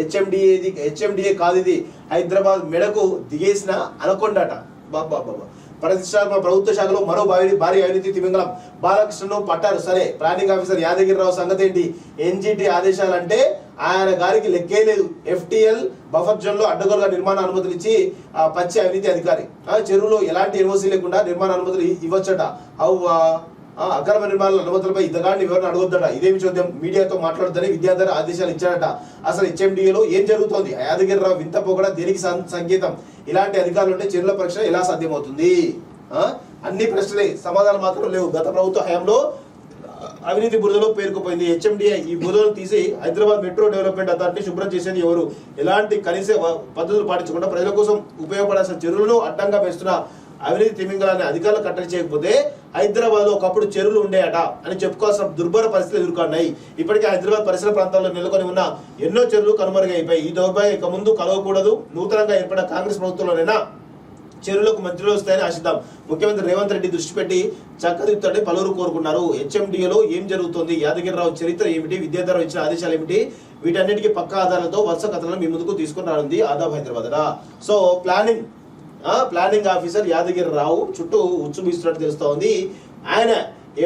హెచ్ఎండిఏది HMDA కాదు ఇది. హైదరాబాద్ మెడకు దిగేసిన అనకొండట. బాబా బాబా ప్రతిష్టాత్మక ప్రభుత్వ శాఖలో మరో భారీ భారీ అవినీతి తిమింగళం. బాలకృష్ణను పట్టారు. సరే ప్లానింగ్ ఆఫీసర్ యాదగిరిరావు సంగతి ఏంటి? ఎన్జిటి ఆదేశాలు అంటే ఆయన గారికి లెక్కే లేదు. ఎఫ్టిఎల్ బఫర్ జోన్లో అడ్డగోలుగా నిర్మాణ అనుమతులు ఇచ్చి ఆ, పచ్చి అవినీతి అధికారి. చెరువులో ఎలాంటి ఎన్ఓసీ లేకుండా నిర్మాణ అనుమతులు ఇవ్వచ్చట. అవ్వా. అక్రమ నిర్మాణ అనుమతులపై ఇతగాడిని వివరణ అడగొద్దట. ఇదేమి చూద్దాం మీడియాతో మాట్లాడొద్దని విద్యాధర ఆదేశాలు ఇచ్చాడట అసలు హెచ్ఎండిఏలో ఏం జరుగుతోంది? యాదగిరిరావు వింత పొగడ దేనికి సంకేతం? ఇలాంటి అధికారులు ఉంటే చెరువుల పరీక్ష ఎలా సాధ్యమవుతుంది? అన్ని ప్రశ్నలే సమాధానం మాత్రం లేవు. గత ప్రభుత్వ హయాంలో అవినీతి బురదలో పేరుకుపోయింది. హెచ్ఎండిఏ ఈ బురదను తీసి హైదరాబాద్ మెట్రో డెవలప్మెంట్ అథారిటీ శుభ్రం చేసేది ఎవరు? ఎలాంటి కనీస పద్ధతులు పాటించకుండా ప్రజల కోసం ఉపయోగపడాల్సిన చెరువులను అడ్డంగా వేస్తున్న అవినీతి తిమింగళాన్ని అధికారులు కట్టడి చేయకపోతే హైదరాబాద్లో ఒకప్పుడు చెరువులు ఉండేయట అని చెప్పుకోవాల్సిన దుర్భర పరిస్థితులు ఎదుర్కొన్నాయి. ఇప్పటికే హైదరాబాద్ పరిసర ప్రాంతాల్లో నెలకొని ఉన్న ఎన్నో చెరువులు కనుమరుగైపోయి ఈ దౌర్భాగ్యం ఇక ముందు కలవకూడదు. నూతనంగా ఏర్పడిన కాంగ్రెస్ ప్రభుత్వంలోనైనా చెరువులకు మంత్రులు వస్తాయని ఆశిద్దాం. ముఖ్యమంత్రి రేవంత్ రెడ్డి దృష్టి పెట్టి చక్కదిద్దుతాడని పలువురు కోరుకున్నారు. హెచ్ఎండిఏలో ఏం జరుగుతుంది? యాదగిరిరావు చరిత్ర ఏమిటి? విద్యాధరం ఇచ్చిన ఆదేశాలు ఏమిటి? వీటన్నిటికీ పక్క ఆధారాలతో వరుస కథలను మీ ముందుకు తీసుకుని రానుంది Adaab Hyderabad so planning planning officer Yadagiri Rao చుట్టూ ఉచ్చు తెలుస్తూ ఉంది ఆయన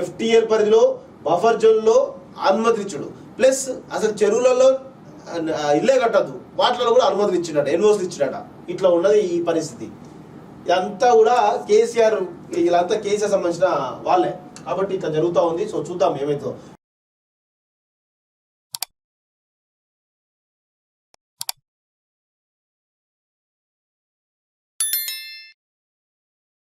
ఎఫ్టీఎల్ పరిధిలో బఫర్ జోన్లో అనుమతించుడు ప్లస్ అసలు చెరువులలో ఇల్లే కట్టద్దు. వాటిలో కూడా అనుమతులు ఇచ్చినట ఎన్ఓసీలు ఇచ్చినట ఇట్లా ఉన్నది ఈ పరిస్థితి. ఇదంతా కూడా కేసీఆర్ వీళ్ళంతా కేసీఆర్ సంబంధించిన వాళ్ళే. కాబట్టి ఇట్లా జరుగుతూ ఉంది. సో చూద్దాం ఏమైతుందో.